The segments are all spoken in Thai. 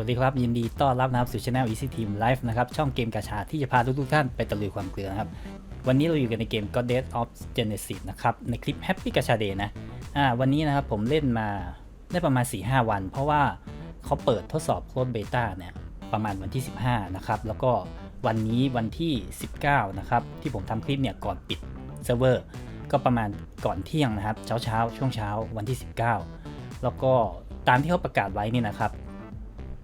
วัสดีครับยินดีต้อนรับนะครับสู่ช anel Easy Team Live นะครับช่องเกมกาชาที่จะพาทุกๆท่านไปตะลุยความเกลือนะครับวันนี้เราอยู่กันในเกม Goddess of Genesis นะครับในคลิป Happy กาชา Day นะอ่าวันนี้นะครับผมเล่นมาได้ประมาณ 4-5 วัน เพราะว่าเขาเปิดทดสอบโค้ดเบต้าเนี่ยประมาณวันที่ 15 นะครับ แล้วก็วันนี้วันที่ 19 นะครับ ที่ผมทำคลิปเนี่ยก่อนปิดเซิร์ฟเวอร์ก็ประมาณก่อนเที่ยงนะครับ เช้าเช้าช่วงเช้าวันที่ 19 แล้วก็ตามที่เขาประกาศไว้นี่นะครับ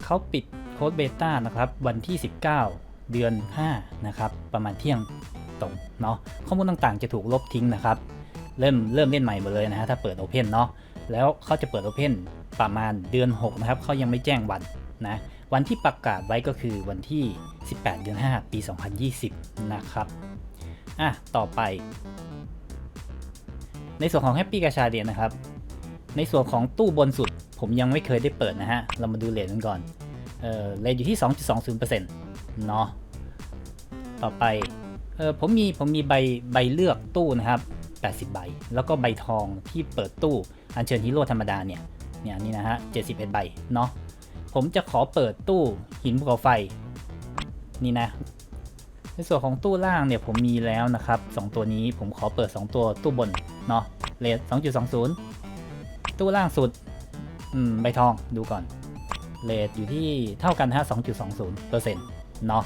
เขาปิดโค้ดเบต้านะครับวันที่ 19 เดือน 5 นะครับ ประมาณเที่ยงตรงเนาะข้อมูลต่างๆจะถูกลบทิ้งนะครับ เริ่มเริ่มเล่นใหม่หมดเลยนะฮะถ้าเปิด Open เนาะแล้วเขาจะเปิด Open ประมาณเดือน 6 นะครับเขายังไม่แจ้งวันนะวันที่ประกาศไว้ก็คือวันที่ 18 เดือน 5 ปี 2020 นะครับอะต่อไป ในส่วนของ Happy กาชาเดียนนะครับ ในส่วนของตู้บนสุด ผมยังไม่เคยได้เปิดนะฮะ เรามาดูเลทกันก่อน เออเลทอยู่ที่ 2.20%เนาะ ต่อไป เออผมมีผมมีใบใบเลือกตู้นะครับ 80 ใบ แล้วก็ใบทองที่เปิดตู้อัญเชิญฮีโร่ธรรมดาเนี่ย เนี่ยนี่นะฮะ 71 ใบ เนาะ ผมจะขอเปิดตู้หินภูเขาไฟ นี่นะ ในส่วนของตู้ล่างเนี่ยผมมีแล้วนะครับ 2 ตัวนี้ผมขอเปิด 2 ตัวตู้บน เนาะเลท2.20 ตู้ล่างสุด อืม ใบทองดูก่อนเลทอยู่ที่เท่ากันฮะ2.20เปอร์เซ็นต์เนาะ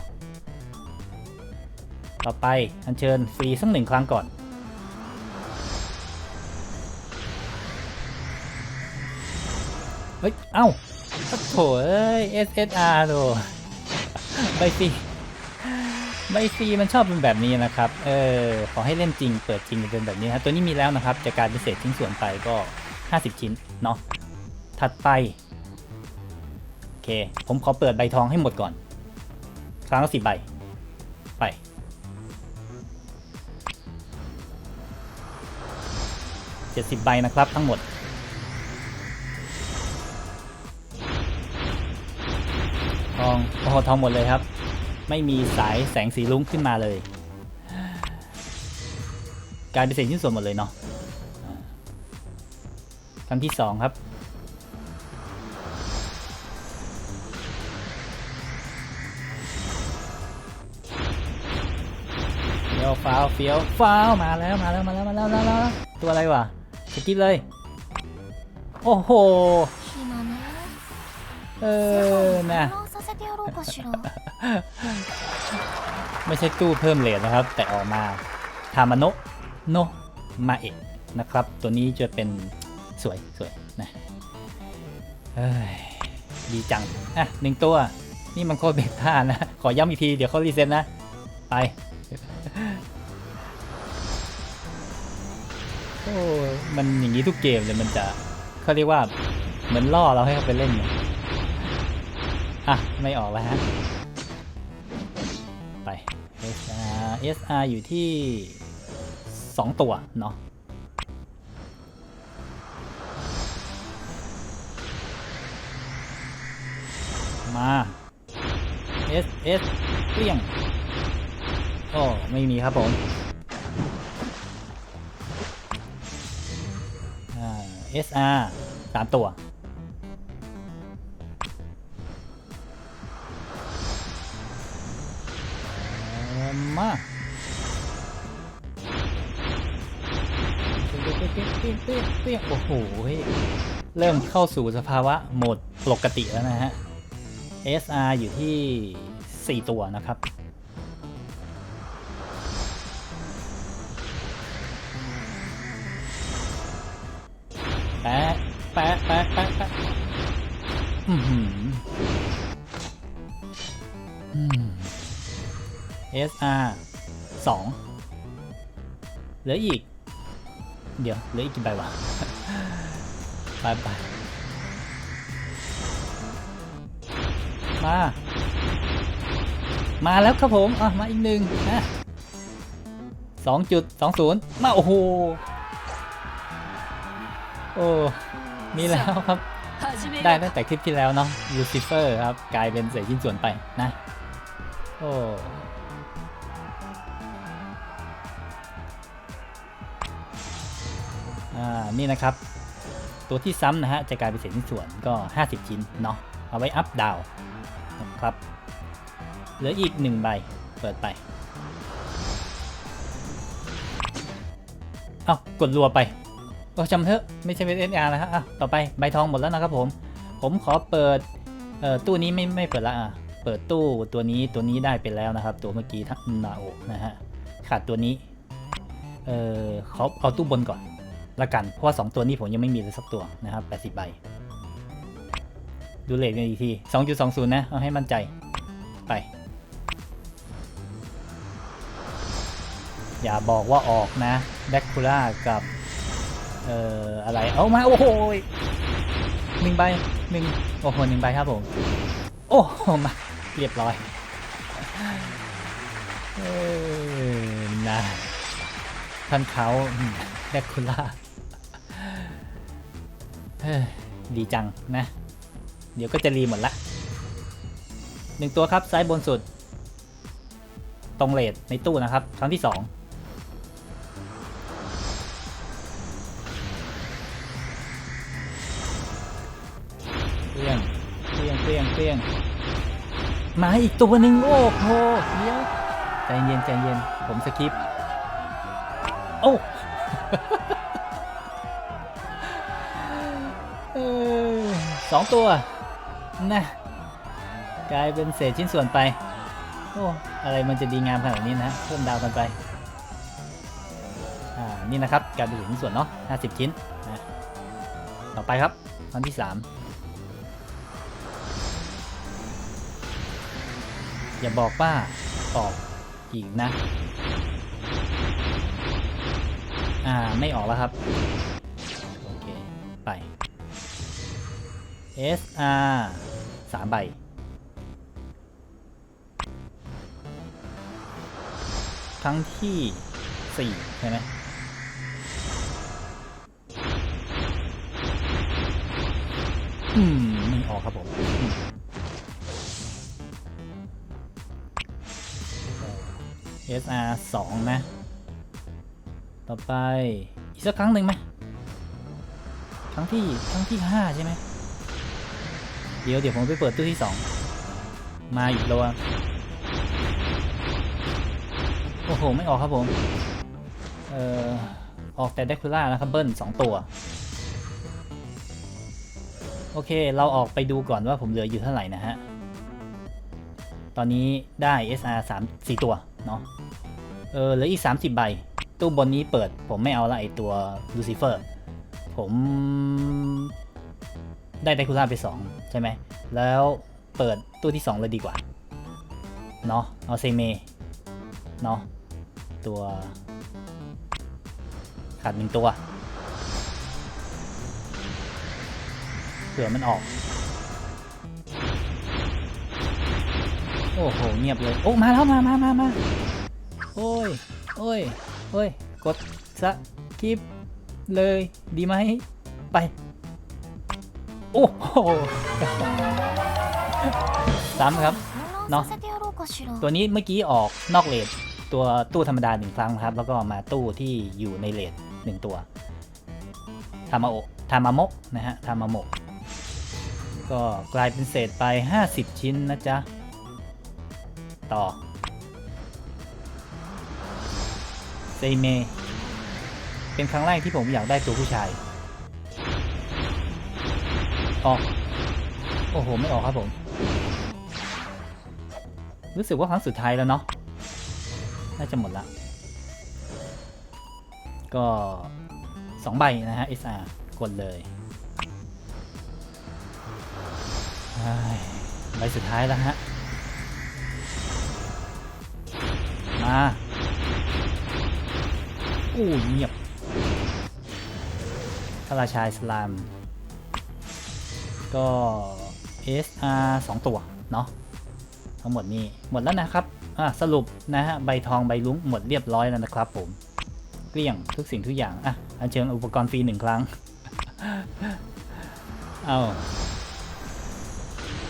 ต่อไปอัญเชิญฟรีสักหนึ่งครั้งก่อน เฮ้ย เอ้าโถเอ้ย SSR โถใบฟรีใบฟรีมันชอบเป็นแบบนี้นะครับ เออ ขอให้เล่นจริงเปิดจริงเป็นแบบนี้นะตัวนี้มีแล้วนะครับจากการพิเศษชิ้นส่วนไปก็ 50 ชิ้นเนาะถัดไป โอเค ผมขอเปิดใบทองให้หมดก่อน ครั้งละสิบใบ ไป เจ็ดสิบใบนะครับทั้งหมด ทองโอ้โหทองหมดเลยครับ ไม่มีสายแสงสีลุ้งขึ้นมาเลยกลายเป็นเศษชิ้นส่วนหมดเลยเนาะ ครั้งที่สองครับ เฟี้ยวฟ้าวเฟี้ยวฟ้าวมาแล้วมาแล้วมาแล้วมาแล้วแล้แล้วตัวอะไรวะสกิปเลย โอ้โห เออนะไม่ใช่ตู้เพิ่มเหรียญนะครับ แต่ออกมาทามโนโนมาเอะนะครับ ตัวนี้จะเป็น สวยสวยนะเอ้ยดีจัง อะหนึ่งตัว นี่มันโคตรเบต้านะ ขอย้ำอีกที เดี๋ยวเขารีเซ็ตนะ ไป โอ้มันอย่างนี้ทุกเกมเลยมันจะเขาเรียกว่า เหมือนล่อเราให้เขาไปเล่นเนี่ยอะ ไม่ออกแล้วฮะ ไป SR SR อยู่ที่ 2 ตัวเนาะ มา S S เปรี้ยงโอ้ไม่มีครับผมอ่า SR สามตัวมาโอ้โห เริ่มเข้าสู่สภาวะโหมดปกติแล้วนะฮะ SR อยู่ที่ 4 ตัวนะครับ แปะแปะแปะแปะแปะอือหืออืม SR 2เหลืออีก เดี๋ยวเหลืออีกกี่ใบวะ ไปไป มา มาแล้วครับผมอะมาอีกหนึ่งนะสองจุดสองศูนย์มาโอ้โหโอ้มีแล้วครับ ได้ตั้งแต่คลิปที่แล้วเนาะลูซิเฟอร์ครับ กลายเป็นเศษชิ้นส่วนไปนะ โอ้อ่านี่นะครับ ตัวที่ซ้ำนะฮะ จะกลายเป็นเศษชิ้นส่วนก็ 50 ชิ้นเนาะเอาไว้อัพดาว ครับ เหลืออีกหนึ่งใบ เปิดไป เอากดรัวไปโอ้จำเถอะ ไม่ใช่เป็น SR นะฮะอะต่อไปใบทองหมดแล้วนะครับผม ผมขอเปิด เอ่อ ตู้นี้ไม่ไม่เปิดละอะ เปิดตู้ตัวนี้ตัวนี้ได้ไปแล้วนะครับ ตัวเมื่อกี้ทักนาโอนะฮะ ขาดตัวนี้ เอ่อขาเอาตู้บนก่อนละกัน เพราะว่า2ตัวนี้ผมยังไม่มีเลยสักตัวนะครับ80ใบ ดูเลทกันอีกที 2.20 นะ เอาให้มั่นใจ ไป อย่าบอกว่าออกนะแบคคูล่ากับ เอ่อ อะไร เอามา โอ้โหยหนึ่งใบหนึ่งโอ้โหหนึ่งใบครับผม โอ้โหมา เรียบร้อยเออนะท่านเขาแบคคูล่าเฮ้ยดีจังนะ ดี๋ยวก็จะรีหมดละหนึ่งตัวครับซ้ายบนสุด ตรงเลทในตู้นะครับครั้งที่สองเปรี้ยงเปรี้ยงเปรี้ยงเปรี้ยงมาอีกตัวหนึ่งโอ้โหเดี๋ยวใจเย็นใจเย็นผมสคิปโอ้สองตัว นะกลายเป็นเศษชิ้นส่วนไป โอ้ อะไรมันจะดีงามขนาดนี้นะเพิ่มดาวกันไปอ่านี่นะครับกลายเป็นเศษชิ้นส่วนเนาะ50 ชิ้นนะต่อไปครับอันที่ 3 อย่าบอกว่าออกอีกนะ อ่า ไม่ออกแล้วครับโอเคไป SR สามใบ ครั้งที่สี่ใช่ไหมอืมไม่ออกครับผมอืม SR 2นะ ต่อไป อีกสักครั้งหนึ่งไหม ครั้งที่ ครั้งที่5ใช่ไหม เดี๋ยวเดี๋ยวผมไปเปิดตู้ที่2มาอีกแล้วโอ้โห ไม่ออกครับผม เอ่อ ออกแต่เดคูล่านะครับเบิ้ล2ตัว โอเค เราออกไปดูก่อนว่าผมเหลืออยู่เท่าไหร่นะฮะ ตอนนี้ได้ SR 3 4 ตัว เนาะ เออ เหลืออีก 30 ใบ ตู้บนนี้เปิด ผมไม่เอาละไอตัวลูซิเฟอร์ ผม ได้ไดคูล่าไป 2 ใช่ไหม แล้วเปิดตู้ที่ 2 เลยดีกว่า เนาะเอาเซเมเนาะตัว ขาดหนึ่งตัว เผื่อมันออก โอ้โห เงียบเลย โอ้ มาแล้ว มามามามาโอ้ย โอ้ย โอ้ย กดสกิปเลย ดีไหม ไป โอ้โหซ้ำครับเนาะตัวนี้เมื่อกี้ออกนอกเลนตัวตู้ธรรมดาหนึ่งครั้งครับ แล้วก็มาตู้ที่อยู่ในเลนหนึ่งตัวทามาโอทามามกนะฮะทามามก ก็กลายเป็นเศษไป 50 ชิ้นนะจ๊ะ ต่อเซเม เป็นครั้งแรกที่ผมอยากได้ตัวผู้ชาย ออก โอ้โห ไม่ออกครับผม รู้สึกว่าครั้งสุดท้ายแล้วเนาะ น่าจะหมดละ ก็สองใบนะฮะ SR กดเลยเฮ้ใบสุดท้ายแล้วฮะ มาอู้เงียบพระราชาอิสลาม ก็ SR 2 ตัวเนาะทั้งหมดนี้หมดแล้วนะครับอะสรุปนะฮะใบทองใบลุ้งหมดเรียบร้อยแล้วนะครับผมเกลี้ยงทุกสิ่งทุกอย่างอะอัญเชิญอุปกรณ์ฟรีหนึ่งครั้งเอา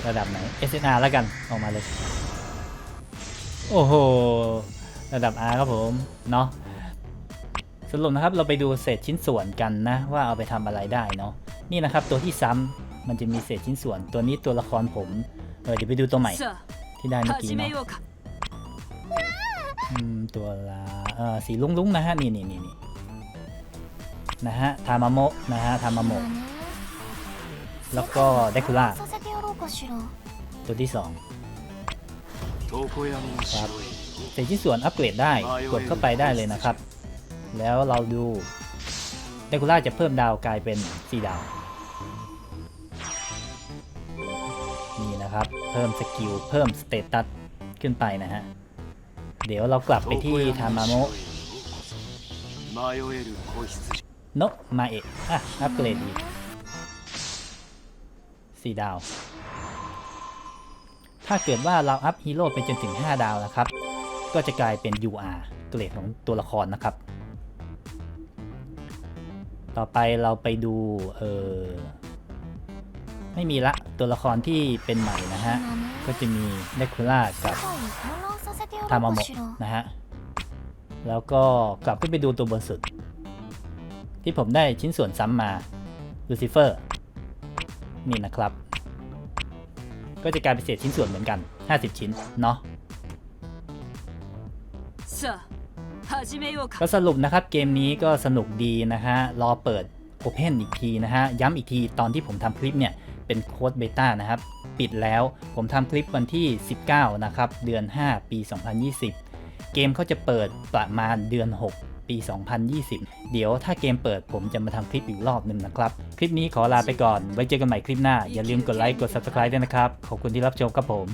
ระดับไหน SNR แล้วกันออกมาเลย โอ้โห ระดับ R ครับผมเนาะสรุปนะครับเราไปดูเศษชิ้นส่วนกันนะ ว่าเอาไปทำอะไรได้เนาะนี่นะครับตัวที่ซ้ำ มันจะมีเศษชิ้นส่วน ตัวนี้ตัวละครผม เออเดี๋ยวไปดูตัวใหม่ ที่ได้เมื่อกี้เนาะตัวละเออสีลุ้งๆนะฮะ นี่นี่นี่นี่นะฮะ ทามาโมะนะฮะ ทามาโมะ แล้วก็เดคูล่า ตัวที่สองครับเศษชิ้นส่วนอัปเกรดได้ กดเข้าไปได้เลยนะครับ แล้วเราดูเดคูล่าจะเพิ่มดาวกลายเป็น 4 ดาว ครับ เพิ่มสกิล เพิ่มสเตตัสขึ้นไปนะฮะ เดี๋ยวเรากลับไปที่ทามาโมะโนมาเอะอะ อัพเกรดอีสี่ดาว ถ้าเกิดว่าเราอัพฮีโร่ไปจนถึง 5 ดาวนะครับ ก็จะกลายเป็น UR เกรดของตัวละครนะครับ ต่อไปเราไปดู เออ ไม่มีละตัวละครที่เป็นใหม่นะฮะ ก็จะมีเดคูล่ากับทามาโมะนะฮะ แล้วก็กลับขึ้นไปดูตัวบนสุด ที่ผมได้ชิ้นส่วนซ้ำมาลูซิเฟอร์นี่นะครับ ก็จะกลายเป็นเศษชิ้นส่วนเหมือนกัน 50 ชิ้น เนาะก็สรุปนะครับเกมนี้ก็สนุกดีนะฮะ รอเปิดโอเพนอีกทีนะฮะ ย้ำอีกทีตอนที่ผมทำคลิปเนี่ย เป็นโค้ดเบต้านะครับ ปิดแล้วผมทำคลิปวันที่ 19 นะครับ เดือน 5 ปี 2020 เกมเขาจะเปิดประมาณเดือน 6 ปี 2020 เดี๋ยวถ้าเกมเปิดผมจะมาทำคลิปอีกรอบหนึ่งนะครับ คลิปนี้ขอลาไปก่อน ไว้เจอกันใหม่คลิปหน้า อย่าลืมกดไลค์ กด Subscribe ด้วยนะครับ ขอบคุณที่รับชมครับผม